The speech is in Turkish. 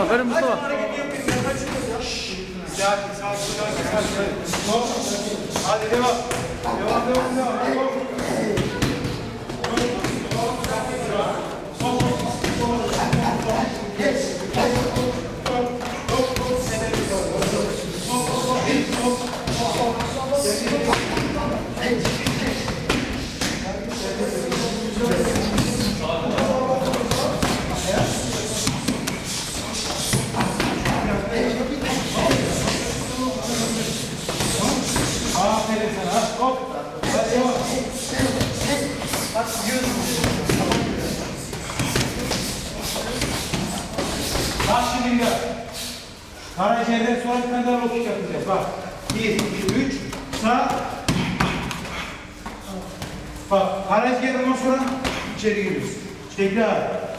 Aferin Mustafa. Hadi devam. Devam devam devam. devam. Karaciğerden sonra bir tane daha rokik yapacağız. Bak. Bir, iki, üç. Sağ. Bak. Karaciğerden sonra içeri giriyoruz. Tekrar.